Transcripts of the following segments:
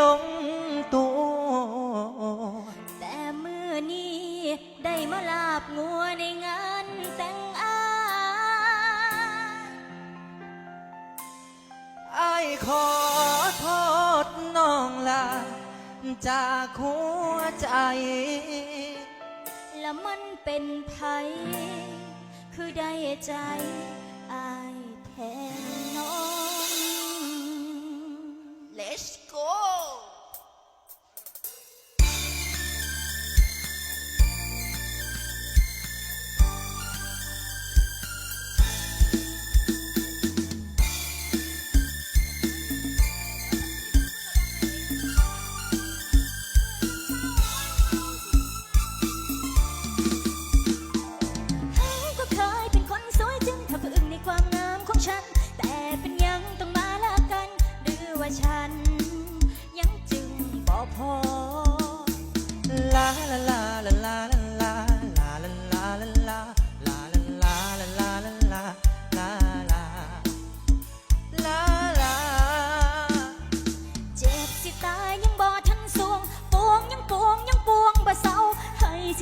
ลงตัว แต่เมื่อนี้ได้มาลาบงัวในงานแต่งอายอขอโทษน้องลาจากหัวใจ และมันเป็นภัย คือได้ใจไอแทนน้อง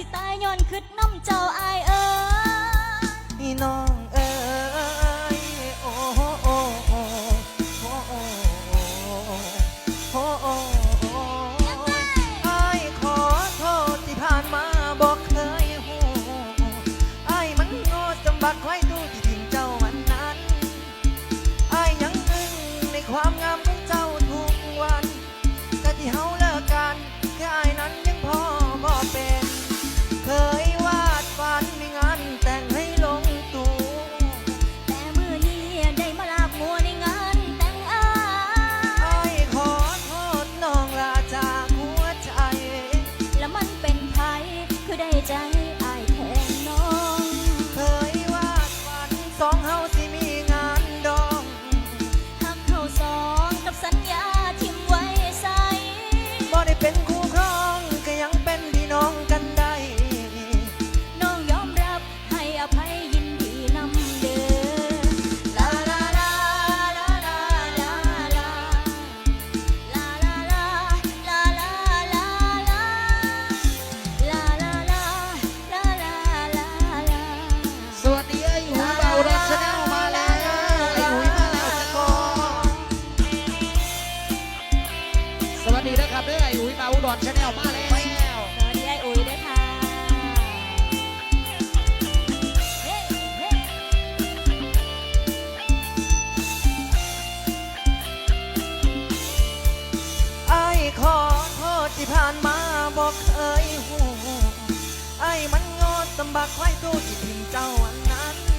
ิตายย้อนคืดน้ำเจ้าอายเอ้อ่น้อง ดีนะครับเด้ไออุ้ยมาอุดรชาแนลมาแล้วสวัสดีไออุ้ยด้วยค่ะไอ้ขอโทษที่ผ่านมาบอกเคยหูไอมันงอตำบักไว้ตู้ที่ทิมเจ้าอันนั้น